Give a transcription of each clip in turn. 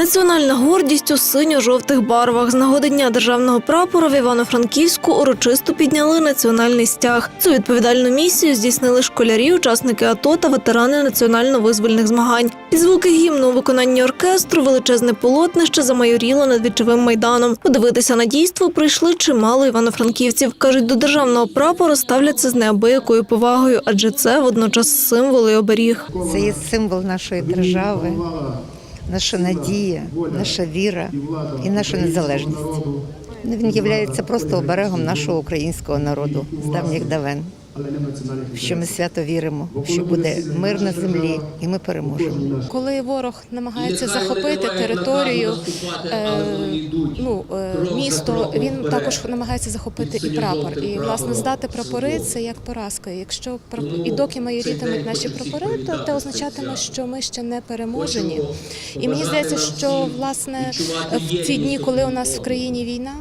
Національна гордість у синьо-жовтих барвах. З нагоди дня державного прапора в Івано-Франківську урочисто підняли національний стяг. Цю відповідальну місію здійснили школярі, учасники АТО та ветерани національно-визвольних змагань. Під звуки гімну у виконанні оркестру величезне полотнище замайоріло над вічовим майданом. Подивитися на дійство прийшли чимало івано-франківців. кажуть, до державного прапора ставляться з неабиякою повагою, адже це водночас символ і оберіг. Це є символ нашої держави, наша надія, наша віра і наша незалежність. Ну, Він є просто оберегом нашого українського народу з давніх давен. Що ми свято віримо, що буде мир на землі, і ми переможемо. Коли ворог намагається захопити територію, е, ну, е, місто, він також намагається захопити і прапор. І власне здати прапори це як поразка. Якщо і доки майорітимуть наші прапори, то це означатиме, що ми ще не переможені. І мені здається, що власне в ці дні, коли у нас в країні війна,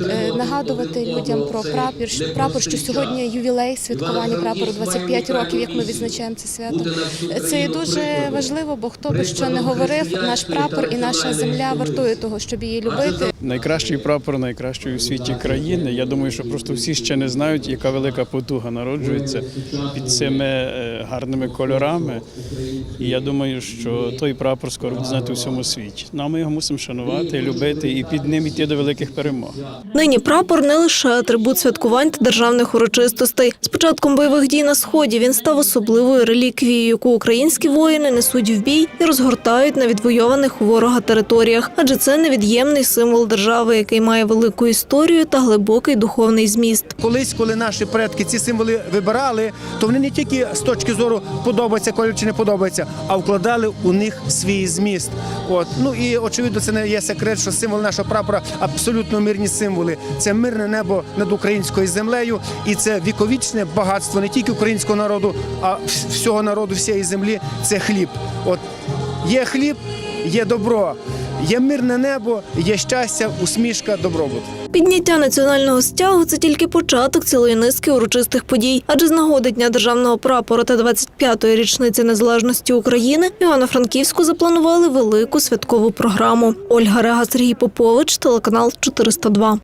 е, нагадувати людям про прапор, що- прапор, що сьогодні ювілей святкування прапору 25 років, як ми відзначаємо це свято. Це є дуже важливо, бо хто би що не говорив, наш прапор і наша земля вартує того, щоб її любити. Найкращий прапор найкращої у світі країни. Я думаю, що просто всі ще не знають, яка велика потуга народжується під цими е, гарними кольорами. І я думаю, що той прапор скоро буде знати у всьому світі. Ну, а ми його мусимо шанувати, любити і під ним йти до великих перемог. Нині прапор не лише атрибут святкувань та державних урочистостей. Початком бойових дій на сході він став особливою реліквією, яку українські воїни несуть в бій і розгортають на відвойованих у ворога територіях. Адже це невід'ємний символ держави, який має велику історію та глибокий духовний зміст. Колись, коли наші предки ці символи вибирали, то вони не тільки з точки зору подобається колір чи не подобається, а вкладали у них свій зміст. От ну і очевидно, це не є секрет, що символ нашого прапора абсолютно мирні символи. Це мирне небо над українською землею, і це віковічне багатство не тільки українського народу, а всього народу, всієї землі. Це хліб. От є хліб, є добро, є мирне небо, є щастя, усмішка, добробут. Підняття національного стягу це тільки початок цілої низки урочистих подій. Адже з нагоди дня державного прапора та 25-ї річниці незалежності України Івано-Франківську запланували велику святкову програму. Ольга Рега, Сергій Попович, телеканал 402.